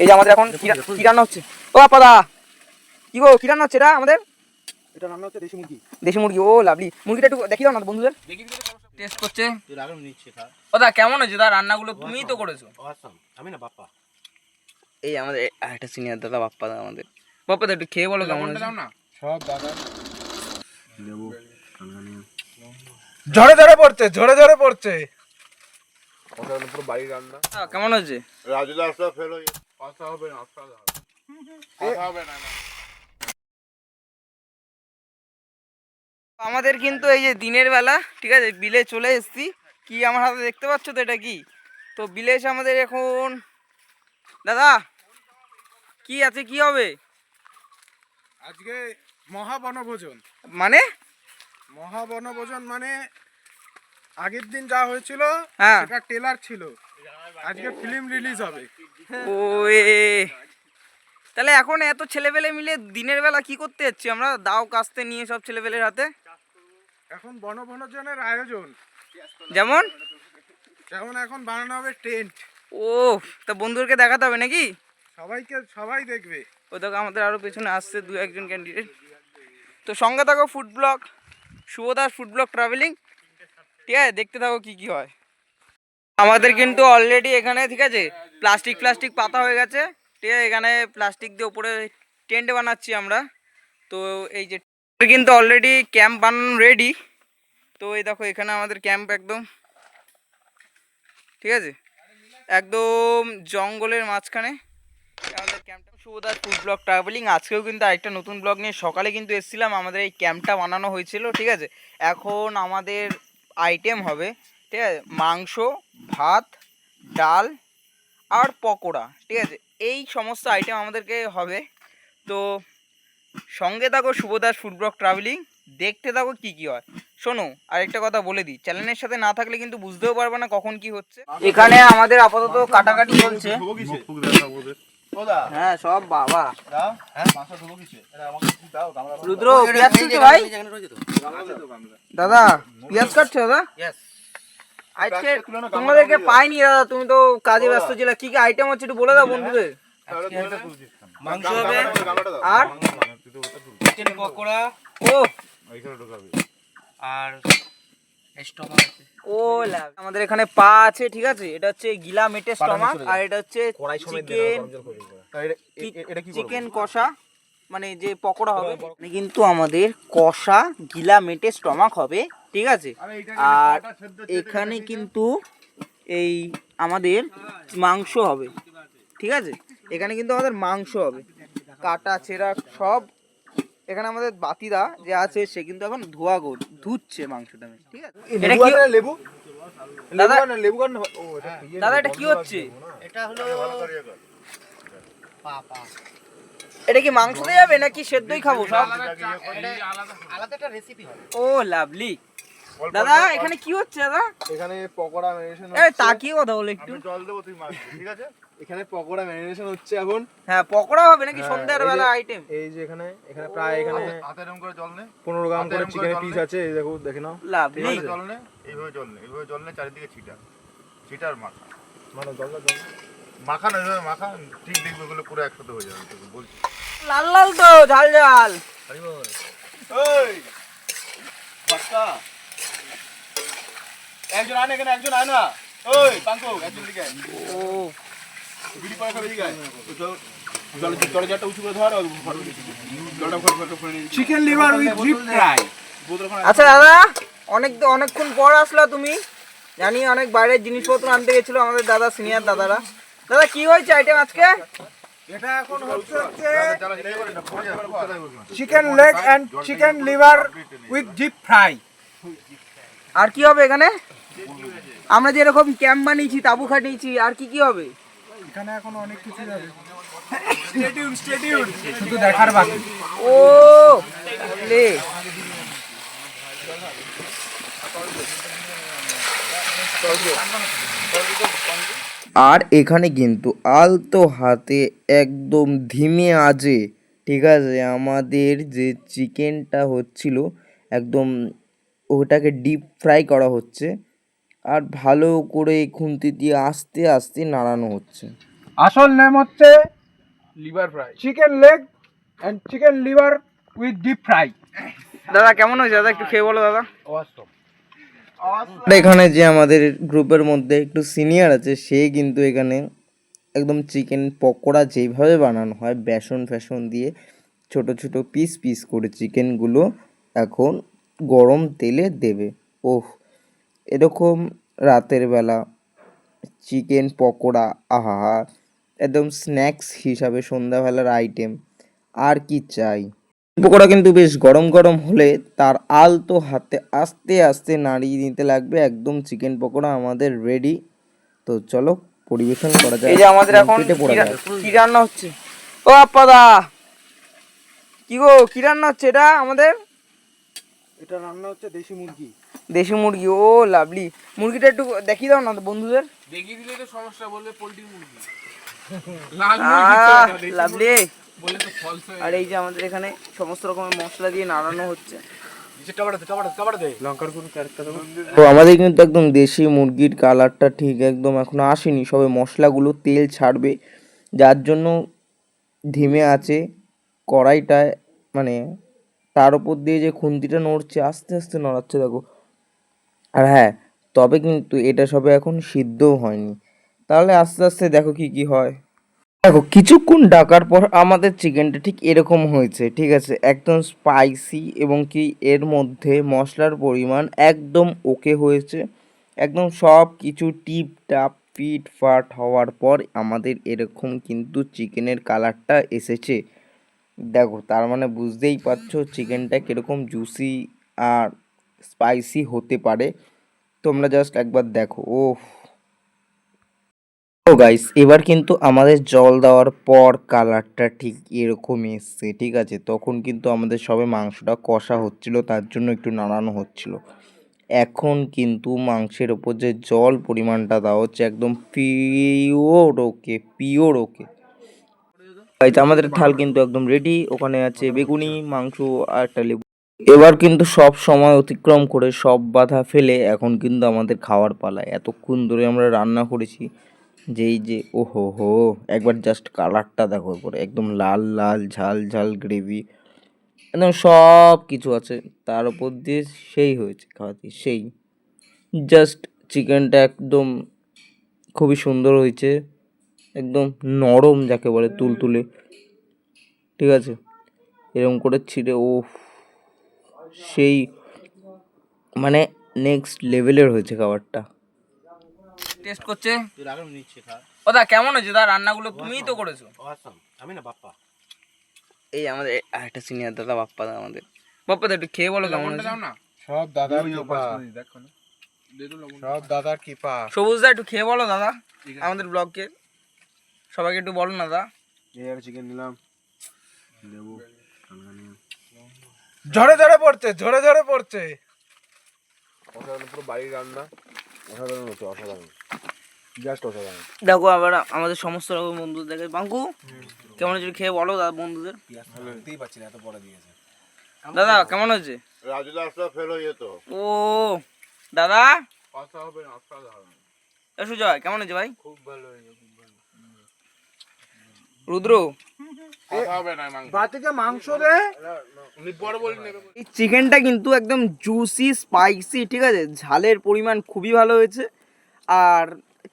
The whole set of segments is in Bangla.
এই যে আমাদের এখন কি রান্না হচ্ছে। ও আপাদা কি গো কি রান্না হচ্ছে এটা আমাদের? এটা রান্না হচ্ছে দেশি মুরগি। দেশি মুরগি ও লাভলি। মুরগিটা একটু দেখিয়ে দাও না বন্ধুদের। টেস্ট করছে। তুই আগে নিচ্ছে খা। ও দা কেমন হয়েছে? দা রান্নাগুলো তুমিই তো করেছ। আমি না বাপ্পা। এই আমাদের একটা সিনিয়র দাদা বাপ্পা দা আমাদের। বাপ্পা দা একটু খেয়ে বলো কেমন হয়েছে? সব দাদা। লেবু ঝরে ঝরে পড়ছে ঝরে ঝরে পড়ছে। পুরো বাড়ি রান্না। কেমন হয়েছে? রাজুদা আসলে ফেল হয়ে আসা হবে না আসা হবে হবে না না। আমাদের কিন্তু এই যে দিনের বেলা ঠিক আছে বিলে চলে এসেছি। কি আমার হাতে দেখতে পাচ্ছ তো এটা কি? তো বিলে এসে আমাদের এখন দাদা কি আছে কি হবে? আজকে মহাবনভোজন। মানে? মহাবনভোজন মানে আগের দিন যা হয়েছিল হ্যাঁ। টেলার ছিল। আজকে ফিল্ম রিলিজ হবে। ও এ তাহলে এখন এত ছেলেপেলে মিলে দিনের বেলা কি করতে যাচ্ছি? আমরা দাও কাস্তে নিয়ে সব ছেলেপেলের হাতে। এখন বনভোজনের আয়োজন। যেমন? যেমন এখন বানানো হবে টেন্ট। ও তা বন্ধুদেরকে দেখাতে হবে নাকি? সবাইকে সবাই দেখবে। ও দেখো আমাদের আরও পেছনে আসছে দু একজন ক্যান্ডিডেট তো সঙ্গে থাকো food blog Shubhadas food blog travelling ঠিক আছে দেখতে থাকো কি কি হয়। আমাদের কিন্তু অলরেডি এখানে ঠিক আছে? প্লাস্টিক প্লাস্টিক পাতা হয়ে গেছে। ঠিক আছে, এখানে প্লাস্টিক দিয়ে উপরে টেন্ট বানাচ্ছি আমরা। তো এই যে কিন্তু অলরেডি ক্যাম্প বানানো রেডি তো এই দেখো, এখানে আমাদের ক্যাম্প একদম। ঠিক আছে? একদম জঙ্গলের মাঝখানে। আমাদের ক্যাম্পটা শুভদাস ফুড ব্লগ ট্রাভেলিং আজকেও কিন্তু আরেকটা নতুন ব্লগ নিয়ে সকালে কিন্তু এসেছিলাম। আমাদের এই ক্যাম্পটা বানানো হয়েছিল, ঠিক আছে? এখন আমাদের আইটেম হবে, ঠিক আছে? মাংস, ভাত, ডাল আর পকোড়া ঠিক আছে? এই সমস্ত আইটেম আমাদেরকে হবে। তো সঙ্গে থাকো শুভদাস ফুড ব্লগ ট্রাভেলিং দেখতে থাকো কি কি হয়। শোনো আরেকটা কথা বলে দিই। চ্যানেলের সাথে না থাকলে কিন্তু বুঝতেও পারবে না কখন কি হচ্ছে। এখানে আমাদের আপাতত কাটাকাটি চলছে। হ্যাঁ সব বাবা। হ্যাঁ? একটু রুদ্র পেঁয়াজ ভাই? দাদা পেঁয়াজ কাটছো দাদা? আজকে তোমাদেরকে পাইনি দাদা তুমি তো কাজে ব্যস্ত ছিলে। কি কি আইটেম হচ্ছে একটু বলে দাও বন্ধুদের। মাংস হবে? আর? চিকেন পকোড়া। ও। এইখানে ঢোকাবে। আর ও আমাদের এখানে পা আছে ঠিক আছে? এটা হচ্ছে গিলা মেটে স্টমাক আর এটা হচ্ছে চিকেন এটা চিকেন কষা? মানে যে পকোড়া হবে মানে কিন্তু আমাদের কষা গিলা মেটে স্টমাক হবে। ঠিক আছে? আর এখানে কিন্তু এই আমাদের মাংস হবে। ঠিক আছে? এখানে কিন্তু আমাদের মাংস হবে। কাটা ছেঁড়া সব এখানে আমাদের বাতিদা যে আছে সে কিন্তু এখন ধোয়া গো ধুচ্ছে মাংসটা ঠিক আছে? এটা কি লেবু? দাদা লেবু কান দাদা এটা কি হচ্ছে? এটা হলো এটা কি মাংস দিয়ে যাবে নাকি সেদ্ধই খাব সব? আলাদা একটা রেসিপি হবে। ও লাভলি। দাদা এখানে কি হচ্ছে দাদা? এখানে পকোড়া ম্যারিনেশন এই তাকিয়ে কথা বলো একটু? জল দেবো তুই মাছ ঠিক আছে? এখানে পকোড়া ম্যারিনেশন হচ্ছে এখন। হ্যাঁ পকোড়া হবে নাকি হ্যাঁ, সন্ধ্যার বেলা আইটেম এই যে এখানে এখানে প্রায় এখানে হাতে এরকম করে জল নে। পনেরো গ্রাম করে চিকেনের পিস আছে এই দেখো দেখে নাও। লাভলি। জল নে এইভাবে জল নে এইভাবে জল নে চারিদিকে ছিটা। ছিটা আর মাখা মানে জল জল মাখা না এইভাবে মাখা ঠিক দেখবে ওগুলো পুরো একসাথে হয়ে যাবে তোকে বলছি। লাল লাল তো ঝাল ঝাল। এই বাচ্চা। একজন আয় না এখানে একজন আয় না। ওই পাঙ্কু একজন দিকে উঁচু করে ধর। জলটা ফটো ফটো করে chicken liver with deep fry আচ্ছা দাদা অনেক অনেকক্ষণ পর আসলা তুমি। জানি অনেক বাইরের জিনিসপত্র আনতে গেছিল আমাদের দাদা সিনিয়র দাদারা। দাদা কি হয়েছে আইটেম আজকে? এটা এখন হচ্ছে chicken leg and chicken liver with deep fry আর কি হবে এখানে? আমরা যেরকম ক্যাম্প বানিয়েছি তাবু খাটিয়েছি আর কি কি হবে? এখানে এখন অনেক কিছু যাবে। শুধু দেখার বাকি। ও লে আর এখানে কিন্তু আলতো হাতে একদম ধিমে আজে ঠিক আছে? আমাদের যে চিকেনটা হচ্ছিল একদম ওটাকে ডিপ ফ্রাই করা হচ্ছে। আর ভালো করে খুন্তি দিয়ে আস্তে আস্তে নাড়ানো হচ্ছে। আসল নেম হচ্ছে liver fry. Chicken leg and chicken liver with deep fry. দাদা কেমন হয়েছে? দাদা একটু খেয়ে বলো দাদা। এখানে যে আমাদের গ্রুপের মধ্যে একটু সিনিয়র আছে সে কিন্তু এখানে একদম চিকেন পকোড়া যেইভাবে বানানো হয় বেসন ফ্যাসন দিয়ে ছোট ছোট পিস পিস করে চিকেনগুলো এখন গরম তেলে দেবে। ওহ এরকম রাতের বেলা চিকেন পকোড়া আহা একদম স্ন্যাক্স হিসাবে সন্ধ্যাবেলার আইটেম আর কি চাই। পকোড়া কিন্তু বেশ গরম গরম হলে তার আলতো হাতে আস্তে আস্তে নাড়িয়ে নিতে লাগবে একদম চিকেন পকোড়া আমাদের রেডি তো চলো পরিবেশন করা যায় এই যে আমাদের এখন কি রান্না হচ্ছে? ও আপ্পাদা কি গো কি রান্না হচ্ছে এটা আমাদের? এটা রান্না হচ্ছে দেশি মুরগি। দেশি মুরগি ও লাভলি মুরগিটা একটু দেখিয়ে দাও না বন্ধুদের। দেখিয়ে দিলে তো সমস্যা বলবে পোল্ট্রি মুরগি। আহ, লাভলি বলে তো ফলস আর এই যে আমাদের এখানে সমস্ত রকমের মশলা দিয়ে নাড়ানো হচ্ছে। তো আমাদের কিন্তু একদম দেশি মুরগির কালারটা ঠিক একদম এখনও আসেনি। সবে মশলাগুলো তেল ছাড়বে। যার জন্য ধিমে আছে কড়াইটায় মানে তার উপর দিয়ে যে খুন্তিটা নড়ছে আস্তে আস্তে নড়াচ্ছে দেখো। আর হ্যাঁ তবে কিন্তু এটা সবে এখন সিদ্ধও হয়নি। তাহলে আস্তে আস্তে দেখো কি কি হয়। দেখো, কিছুক্ষণ ডাকার পর আমাদের চিকেনটা ঠিক এরকম হয়েছে, ঠিক আছে? একদম স্পাইসি এবং কি এর মধ্যে মশলার পরিমাণ একদম ওকে হয়েছে। একদম সব কিছু টিপ টাপ ফিট ফাট হওয়ার পর আমাদের এরকম কিন্তু চিকেনের কালারটা এসেছে। দেখো, তার মানে বুঝতেই পারছ, চিকেনটা কীরকম জুসি আর স্পাইসি হতে পারে। তোমরা জাস্ট একবার দেখো। ওহ। ও গাইস এবার কিন্তু আমাদের জল দেওয়ার পর কালারটা ঠিক এরকম এসছে, ঠিক আছে? তখন কিন্তু আমাদের সবে মাংসটা কষা হচ্ছিল, তার জন্য একটু নাড়ানো হচ্ছিল। এখন কিন্তু মাংসের ওপর যে জল পরিমাণটা দেওয়া হচ্ছে একদম pure okay pure okay guys আমাদের থাল কিন্তু একদম রেডি ওখানে আছে বেগুনি, মাংস আর একটা লেবু। এবার কিন্তু সব সময় অতিক্রম করে সব বাধা ফেলে এখন কিন্তু আমাদের খাওয়ার পালা এতক্ষণ ধরে আমরা রান্না করেছি, যেই যে ও হো হো একবার জাস্ট কালারটা দেখো করে একদম লাল লাল ঝাল ঝাল গ্রেভি একদম সব কিছু আছে। তার উপর দিয়ে সেই হয়েছে, খাওয়াতে সেই। জাস্ট চিকেনটা একদম খুবই সুন্দর হয়েছে, একদম নরম যাকে বলে তুলতুলে। ঠিক আছে? এরকম করে ছিঁড়ে ও সেই মানে নেক্সট লেভেলের হয়েছে খাবারটা। টেস্ট করছে? ও দা কেমন হয়েছে? দা রান্নাগুলো তুমিই তো করেছ। আমি না বাপ্পা। এই আমাদের আরেকটা সিনিয়র দাদা বাপ্পা দা আমাদের। বাপ্পা দা একটু খেয়ে বলো কেমন হয়েছে? দাও না। সব দাদা দে সব দাদার কৃপা। সবুজ দা একটু খেয়ে বলো দাদা আমাদের ব্লগকে সবাইকে একটু বলো না দাদা এই আর চিকেন নিলাম। দেবো ঝরে ঝরে পড়ছে ঝরে ঝরে পড়ছে। অসাধারণ পুরো বাড়ির রান্না। অসাধারণ হচ্ছে অসাধারণ। জাস্ট অসাধারণ। দেখো আবার আমাদের সমস্ত রকম বন্ধুদের দেখে বাঙ্কু কেমন হয়েছে খেয়ে বলো দাদা বন্ধুদের। দেখতেই পাচ্ছি না এত বড় দিয়েছে। দাদা কেমন হয়েছে? রাজু দাসটা ফেল হয়ে যেত। ও দাদা? কথা হবে অসাধারণ। এ সুজয় কেমন হয়েছে ভাই? খুব ভালো হয়েছে খুব ভালো রুদ্র। হবে না মাংস এই চিকেনটা কিন্তু একদম জুসি স্পাইসি ঠিক আছে? ঝালের পরিমাণ খুবই ভালো হয়েছে। আর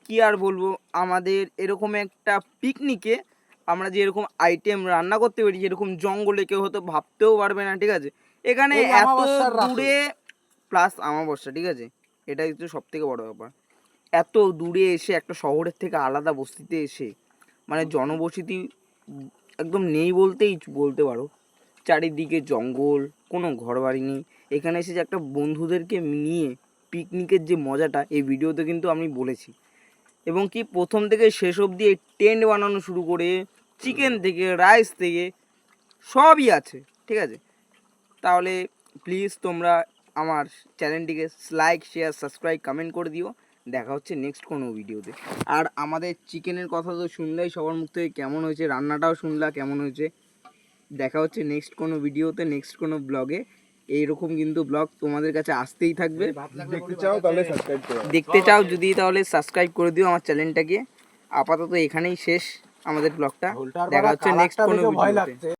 কি আর বলব আমাদের এরকম একটা পিকনিকে আমরা যে এরকম আইটেম রান্না করতে পারি যেরকম জঙ্গলে কেউ হয়তো ভাবতেও পারবে না ঠিক আছে? এখানে এত দূরে প্লাস আমাবস্যা ঠিক আছে? এটাই হচ্ছে সব থেকে বড় ব্যাপার। এত দূরে এসে একটা শহরের থেকে আলাদা বস্তিতে এসে মানে জনবসতি একদম নেই বলতেই বলতে পারো। চারিদিকে জঙ্গল, কোনো ঘরবাড়ি নেই। এখানে এসে যে একটা বন্ধুদেরকে নিয়ে পিকনিকের যে মজাটা, এই ভিডিওতে কিন্তু আমি বলেছি। এবং কি প্রথম থেকে শেষ অবধি এই টেন্ট বানানো শুরু করে চিকেন থেকে রাইস থেকে, সবই আছে, ঠিক আছে? তাহলে প্লিজ তোমরা আমার চ্যানেলটিকে লাইক শেয়ার সাবস্ক্রাইব কমেন্ট করে দিও। দেখা হচ্ছে নেক্সট কোনো ভিডিওতে আর আমাদের চিকেনের কথা তো শুনলেই সবার মুখ থেকে কেমন হয়েছে রান্নাটাও শুনলা কেমন হয়েছে। দেখা হচ্ছে নেক্সট কোনো ভিডিওতে নেক্সট কোনো ব্লগে এইরকম কিন্তু ব্লগ তোমাদের কাছে আসতেই থাকবে। দেখতে চাও তাহলে সাবস্ক্রাইব করো। দেখতে চাও যদি তাহলে সাবস্ক্রাইব করে দিও আমার চ্যানেলটাকে আপাতত এখানেই শেষ আমাদের ব্লগটা দেখা হচ্ছে নেক্সট কোনো ভিডিওতে